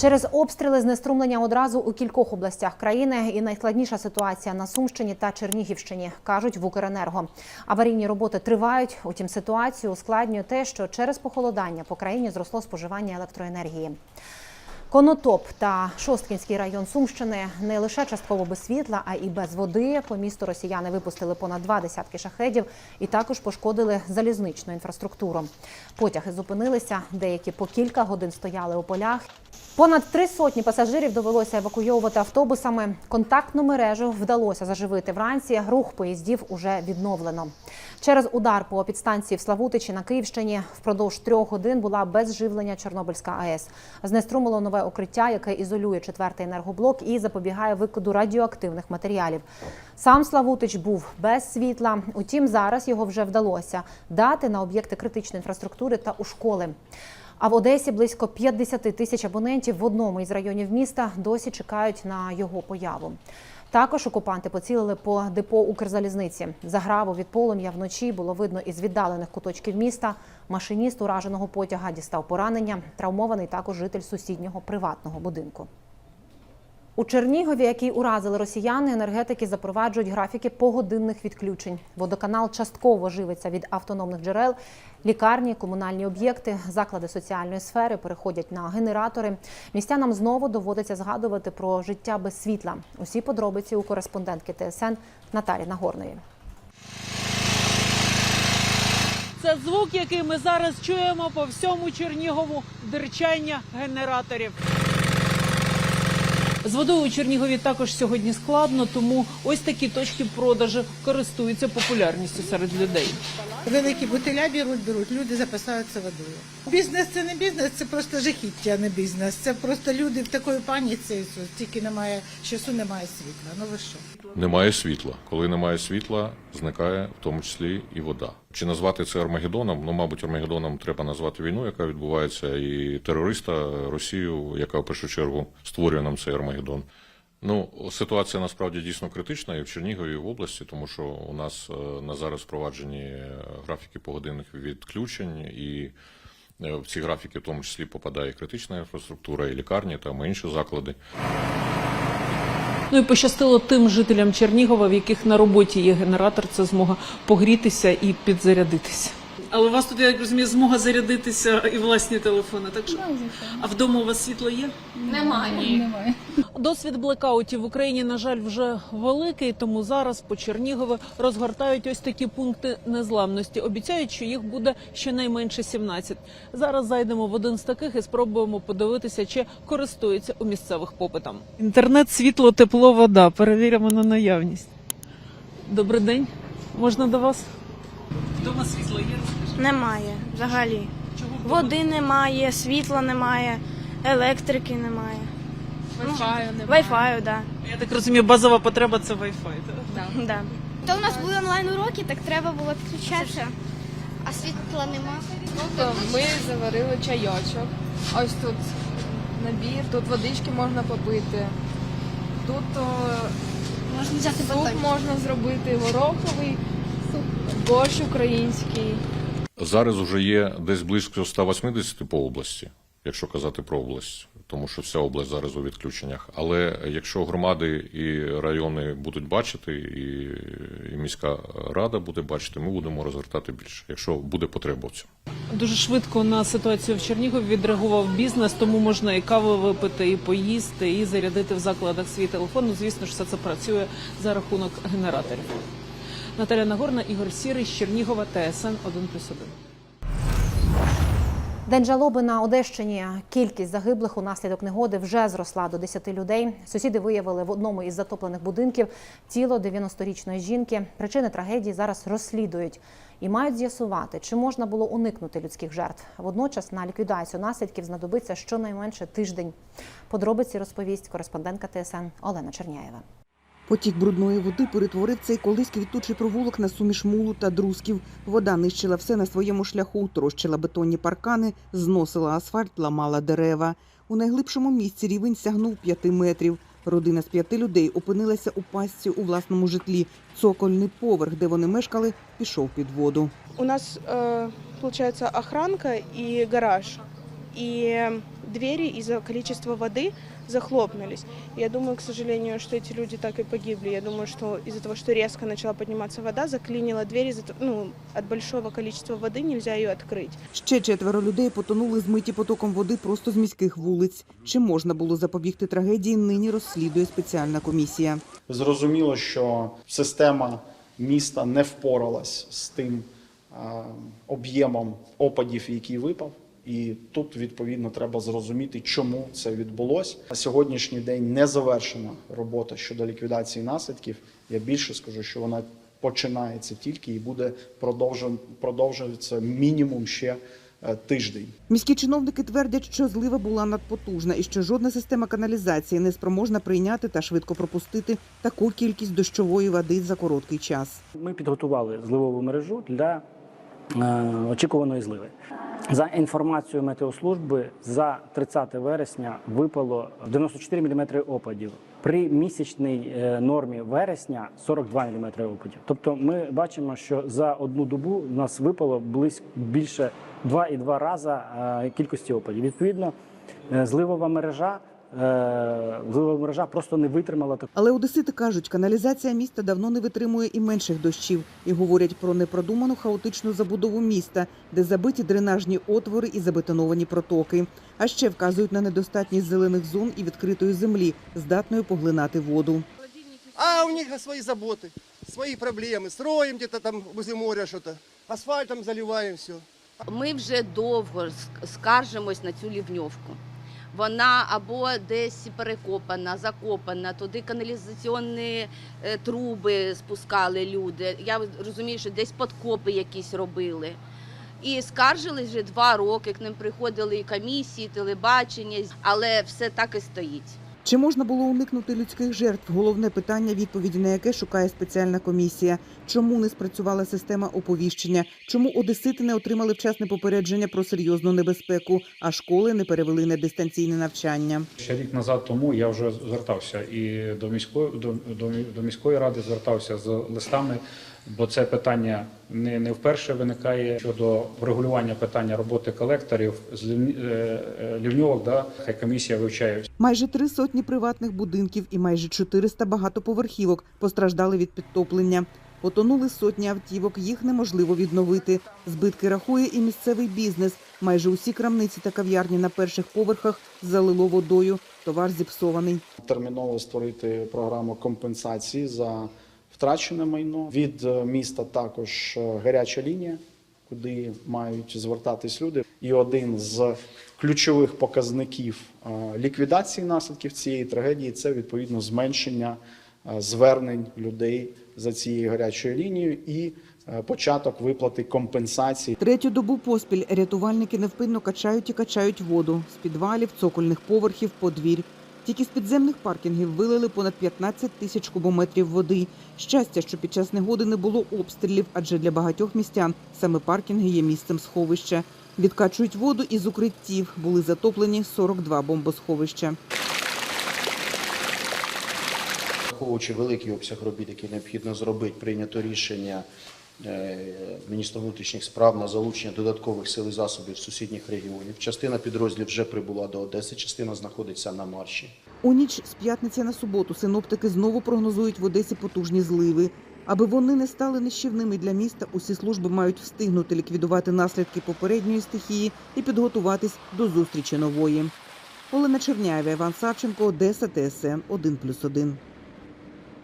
Через обстріли знеструмлення одразу у кількох областях країни і найскладніша ситуація на Сумщині та Чернігівщині, кажуть в Укренерго. Аварійні роботи тривають. Утім, ситуацію ускладнює те, що через похолодання по країні зросло споживання електроенергії. Конотоп та Шосткінський район Сумщини не лише частково без світла, а і без води. По місту росіяни випустили понад два десятки шахедів і також пошкодили залізничну інфраструктуру. Потяги зупинилися, деякі по кілька годин стояли у полях. Понад три сотні пасажирів довелося евакуйовувати автобусами. Контактну мережу вдалося заживити вранці. Рух поїздів уже відновлено. Через удар по підстанції в Славутичі на Київщині впродовж трьох годин була без живлення Чорнобильська АЕС. Знеструмило нове укриття, яке ізолює четвертий енергоблок і запобігає викиду радіоактивних матеріалів. Сам Славутич був без світла. Утім, зараз його вже вдалося дати на об'єкти критичної інфраструктури та у школи. А в Одесі близько 50 тисяч абонентів в одному із районів міста досі чекають на його появу. Також окупанти поцілили по депо Укрзалізниці. Заграву від полум'я вночі було видно із віддалених куточків міста. Машиніст ураженого потяга дістав поранення. Травмований також житель сусіднього приватного будинку. У Чернігові, який уразили росіяни, енергетики запроваджують графіки погодинних відключень. Водоканал частково живиться від автономних джерел. Лікарні, комунальні об'єкти, заклади соціальної сфери переходять на генератори. Містянам знову доводиться згадувати про життя без світла. Усі подробиці у кореспондентки ТСН Наталі Нагорної. Це звук, який ми зараз чуємо по всьому Чернігову дирчання генераторів. З водою у Чернігові також сьогодні складно, тому ось такі точки продажу користуються популярністю серед людей. Великі бутиля беруть, беруть, люди запасаються водою. Бізнес це не бізнес, це просто жахіття, а не бізнес. Це просто люди в такої паніці, тільки немає часу, немає світла. Ну ви що? Немає світла. Коли немає світла, зникає в тому числі і вода. Чи назвати це Армагеддоном? Ну, мабуть, Армагеддоном треба назвати війну, яка відбувається, і терориста Росію, яка в першу чергу створює нам цей Армагеддон. Ну, ситуація насправді дійсно критична і в Чернігові, і в області, тому що у нас е, на зараз впроваджені е, графіки погодинних відключень, і е, в ці графіки в тому числі попадає критична інфраструктура, і лікарні та інші заклади. Ну і пощастило тим жителям Чернігова, в яких на роботі є генератор, це змога погрітися і підзарядитися. Але у вас тут, я як розумію, змога зарядитися і власні телефони, так що? А вдома у вас світло є? Немає. Досвід блекаутів в Україні, на жаль, вже великий, тому зараз по Чернігову розгортають ось такі пункти незламності. Обіцяють, що їх буде щонайменше 17. Зараз зайдемо в один з таких і спробуємо подивитися, чи користуються у місцевих попитом. Інтернет, світло, тепло, вода. Перевіримо на наявність. Добрий день. Можна до вас? Вдома світло є. Немає взагалі. Чого Води немає, світла немає, електрики немає. Wi-Fi немає. Вайфаю, да. Я так розумію, базова потреба це Wi-Fi. так? да. То у нас були онлайн уроки, так треба було підключатися. А світла нема. То ми заварили чайочок. Ось тут набір, тут водички можна попити. Тут о, Можна взяти суп можна зробити гороховий, борщ український. Зараз вже є десь близько 180 по області, якщо казати про область, тому що вся область зараз у відключеннях. Але якщо громади і райони будуть бачити, і, і міська рада буде бачити, ми будемо розгортати більше, якщо буде потреба в цьому. Дуже швидко на ситуацію в Чернігові відреагував бізнес, тому можна і каву випити, і поїсти, і зарядити в закладах свій телефон. Ну, звісно ж, все це працює за рахунок генераторів. Наталя Нагорна, Ігор Сірий, Чернігова, ТСН 1+,1. День жалоби на Одещині. Кількість загиблих унаслідок негоди вже зросла до 10 людей. Сусіди виявили в одному із затоплених будинків тіло 90-річної жінки. Причини трагедії зараз розслідують і мають з'ясувати, чи можна було уникнути людських жертв. Водночас на ліквідацію наслідків знадобиться щонайменше тиждень. Подробиці розповість кореспондентка ТСН Олена Черняєва. Потік брудної води перетворив цей колись квітучий провулок на суміш мулу та друзків. Вода нищила все на своєму шляху, трощила бетонні паркани, зносила асфальт, ламала дерева. У найглибшому місці рівень сягнув п'яти метрів. Родина з п'яти людей опинилася у пастці у власному житлі. Цокольний поверх, де вони мешкали, пішов під воду. У нас, э, получается, охранка и гараж. И двери из-за количества воды захлопнулись. Я думаю, к сожалению, что эти люди так и погибли. Я думаю, что из-за того, что резко начала подниматься вода, заклинила дверь, из-за того- ну, от большого количества воды нельзя ее открыть. Ще четверо людей потонули змиті потоком води просто з міських вулиць. Чи можна було запобігти трагедії, нині розслідує спеціальна комісія. Зрозуміло, що система міста не впоралась з тим е, об'ємом опадів, який випав. І тут відповідно треба зрозуміти, чому це відбулося. На сьогоднішній день не завершена робота щодо ліквідації наслідків. Я більше скажу, що вона починається тільки і буде продовжен, продовжуватися мінімум ще е, тиждень. Міські чиновники твердять, що злива була надпотужна і що жодна система каналізації не спроможна прийняти та швидко пропустити таку кількість дощової води за короткий час. Ми підготували зливову мережу для е, очікуваної зливи. За інформацією метеослужби, за 30 вересня випало 94 мм опадів. При місячній е, нормі вересня 42 мм опадів. Тобто ми бачимо, що за одну добу у нас випало близько більше 2,2 рази е, кількості опадів. Відповідно, е, зливова мережа, е, мережа просто не витримала так. Але одесити кажуть, каналізація міста давно не витримує і менших дощів і говорять про непродуману хаотичну забудову міста, де забиті дренажні отвори і забетоновані протоки. А ще вказують на недостатність зелених зон і відкритої землі, здатної поглинати воду. А у них свои заботы, свои проблемы. Строим где-то там возле моря что-то, асфальтом заливаем все. Ми вже довго скаржимось на цю лівньовку. Вона або десь перекопана, закопана, туди каналізаційні е, труби спускали люди. Я розумію, що десь подкопи якісь робили. І скаржились вже два роки, к ним приходили і комісії, телебачення, але все так і стоїть. Чи можна було уникнути людських жертв? Головне питання, відповіді на яке шукає спеціальна комісія. Чому не спрацювала система оповіщення? Чому одесити не отримали вчасне попередження про серйозну небезпеку, а школи не перевели на дистанційне навчання? Ще рік назад тому я вже звертався і до міської до, до, до міської ради звертався з листами, бо це питання не, не вперше виникає щодо врегулювання питання роботи колекторів з е, е, лівньовок. Да, хай комісія вивчає Майже три сотні приватних будинків і майже 400 багатоповерхівок постраждали від підтоплення. Потонули сотні автівок, їх неможливо відновити. Збитки рахує і місцевий бізнес. Майже усі крамниці та кав'ярні на перших поверхах залило водою. Товар зіпсований. терміново створити програму компенсації за втрачене майно. Від е, міста також е, гаряча лінія, куди мають звертатись люди. І один з ключових показників е, ліквідації наслідків цієї трагедії це відповідно зменшення звернень людей за цією гарячою лінією і початок виплати компенсації Третю добу поспіль рятувальники невпинно качають і качають воду з підвалів, цокольних поверхів, подвір'я. Тільки з підземних паркінгів вилили понад 15 тисяч кубометрів води. Щастя, що під час негоди не було обстрілів, адже для багатьох містян саме паркінги є місцем сховища. Відкачують воду із укриттів. Були затоплені 42 бомбосховища. Враховуючи великий обсяг робіт, який необхідно зробити, прийнято рішення міністра внутрішніх справ на залучення додаткових сил і засобів сусідніх регіонів. Частина підрозділів вже прибула до Одеси, частина знаходиться на марші. У ніч з п'ятниці на суботу синоптики знову прогнозують в Одесі потужні зливи. Аби вони не стали нищівними для міста, усі служби мають встигнути ліквідувати наслідки попередньої стихії і підготуватись до зустрічі нової. Олена Черняєва, Іван Савченко, Одеса, ТСН 1+,1.